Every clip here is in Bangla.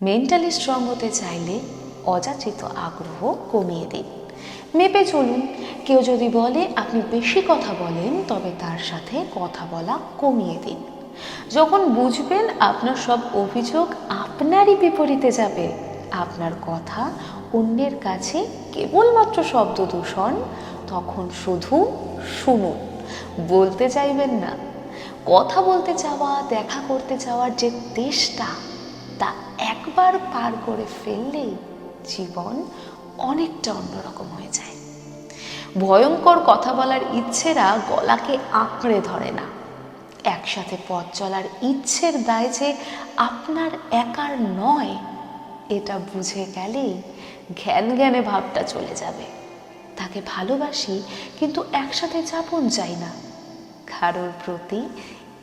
মেন্টালি স্ট্রং হতে চাইলে অযাচিত আগ্রহ কমিয়ে দিন। মেপে চলুন, কেউ যদি বলে, আপনি বেশি কথা বলেন, তবে তার সাথে কথা বলা কমিয়ে দিন। যখন বুঝবেন আপনার সব অভিযোগ আপনারই বিপরীতে যাবে, আপনার কথা অন্যের কাছে কেবলমাত্র শব্দ দূষণ, তখন শুধু শুনুন। বলতে চাইবেন না। কথা বলতে চাওয়া, দেখা করতে চাওয়ার যে তেষ্টা একবার পার করে ফেললেই জীবন অনেকটা অন্যরকম হয়ে যায়। ভয়ঙ্কর কথা বলার ইচ্ছেরা গলাকে আঁকড়ে ধরে না। একসাথে পথ চলার ইচ্ছের দায় যে আপনার একার নয়, এটা বুঝে গেলেই জ্ঞান জ্ঞানে ভাবটা চলে যাবে। তাকে ভালোবাসি, কিন্তু একসাথে যাপন চাই না। কারোর প্রতি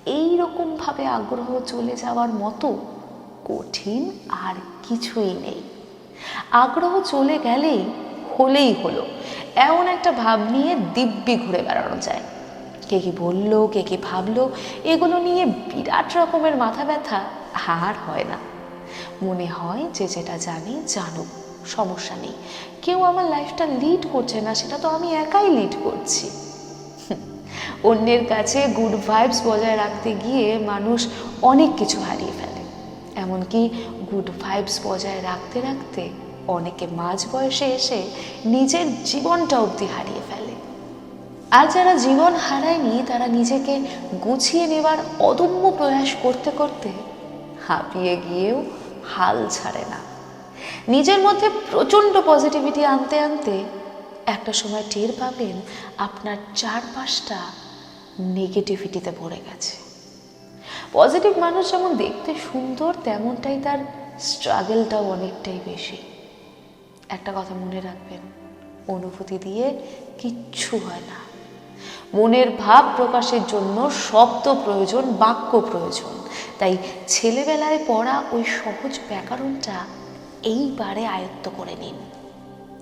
এই রকমভাবে আগ্রহ চলে যাওয়ার মতো কঠিন আর কিছুই নেই। আগ্রহ চলে গেলেই হলেই হলো। এমন একটা ভাব নিয়ে দিব্যি ঘুরে বেড়ানো যায়। কে কি বলল, কে কি ভাবলো, এগুলো নিয়ে বিরাট রকমের মাথা ব্যথা আর হয় না। মনে হয় যে যেটা জানি জানুক, সমস্যা নেই। কেউ আমার লাইফটা লিড করছে না, সেটা তো আমি একাই লিড করছি। অন্যের কাছে গুড ভাইবস বজায় রাখতে গিয়ে মানুষ অনেক কিছু হারিয়ে ফেলে। এমনকি গুড ভাইবস বজায় রাখতে রাখতে অনেকে মাঝ বয়সে এসে নিজের জীবনটা অবধি হারিয়ে ফেলে। আর যারা জীবন হারায়নি, তারা নিজেকে গুছিয়ে নেবার অদম্য প্রয়াস করতে করতে হাঁপিয়ে গিয়েও হাল ছাড়ে না। নিজের মধ্যে প্রচণ্ড পজিটিভিটি আনতে আনতে একটা সময় টের পাবেন, আপনার চারপাশটা নেগেটিভিটিতে ভরে গেছে। পজিটিভ মানুষ যেমন দেখতে সুন্দর, তেমনটাই তার স্ট্রাগলটাও অনেকটাই বেশি। একটা কথা মনে রাখবেন, অনুভূতি দিয়ে কিচ্ছু হয় না। মনের ভাব প্রকাশের জন্য শব্দ প্রয়োজন, বাক্য প্রয়োজন। তাই ছেলেবেলায় পড়া ওই সহজ ব্যাকরণটা এইবারে আয়ত্ত করে নিন।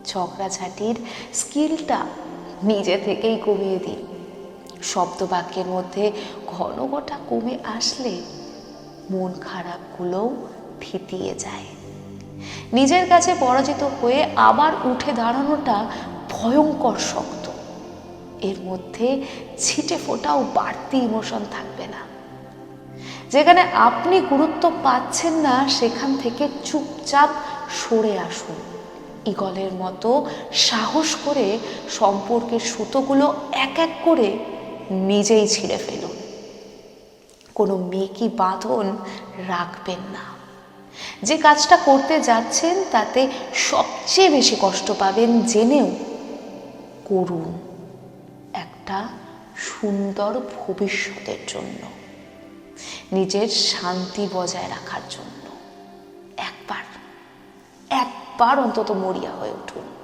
ঝগড়াঝাটির স্কিলটা নিজে থেকেই কমিয়ে দিন। শব্দ বাক্যের মধ্যে ঘন ঘটা কমে আসলে মন খারাপগুলোও থিতিয়ে যায়। নিজের কাছে পরাজিত হয়ে আবার উঠে দাঁড়ানোটা ভয়ঙ্কর শক্ত। এর মধ্যে ছিটে ফোটাও বাড়তি ইমোশন থাকবে না। যেখানে আপনি গুরুত্ব পাচ্ছেন না, সেখান থেকে চুপচাপ সরে আসুন। ইগলের মতো সাহস করে সম্পর্কের সুতোগুলো এক এক করে নিজেই ছিঁড়ে ফেলুন। কোনো মেকি বাঁধন রাখবেন না। যে কাজটা করতে যাচ্ছেন, তাতে সবচেয়ে বেশি কষ্ট পাবেন জেনেও করুন একটা সুন্দর ভবিষ্যতের জন্য। নিজের শান্তি বজায় রাখার জন্য। একবার একবার অন্তত মরিয়া হয়ে উঠুন।